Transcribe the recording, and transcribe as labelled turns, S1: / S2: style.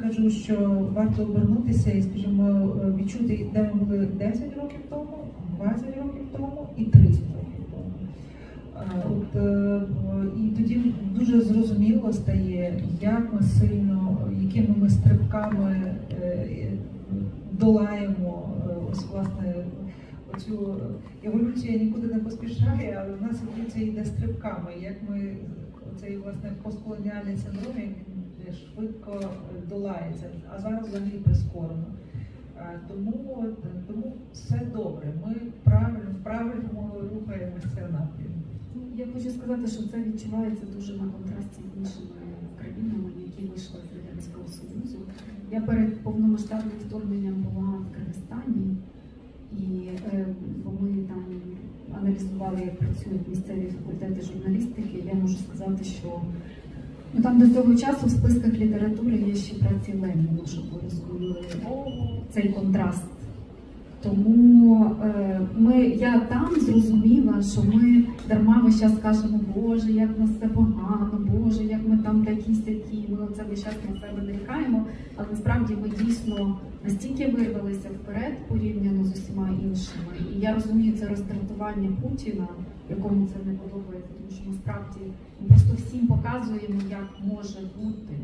S1: Кажу, що варто обернутися і, скажімо, відчути, де ми були 10 років тому, 20 років тому і 30 років тому. От, е, і тоді дуже зрозуміло стає, як ми сильно, якими ми стрибками е, долаємо е, ось власне оцю еволюція нікуди не поспішає, але в нас еволюція йде стрибками. Як ми цей власне постколоніальний синдром він швидко долається, а зараз взагалі прискорено. Е, Тому, тому все добре. Ми правильно в правильному рухаємося напрямку.
S2: Ну, Я хочу сказати, що це відчувається дуже на контрасті з іншими країнами, які вийшли з Радянського Союзу. Я перед повномасштабним вторгненням була в Киргизстані, і е, бо ми там аналізували, як працюють місцеві факультети журналістики. Я можу сказати, що ну, там до того часу в списках літератури є ще праці Леніна, щоб ви розуміли цей контраст. Тому е, ми, я там зрозуміла, що ми дарма весь час кажемо, Боже, як нас все погано, Боже, як ми там такі сякі, весь час на себе нарікаємо, але насправді ми дійсно настільки вирвалися вперед порівняно з усіма іншими. І я розумію це роздратування Путіна, якому це не подобається, тому що насправді ми просто всім показуємо, як може бути.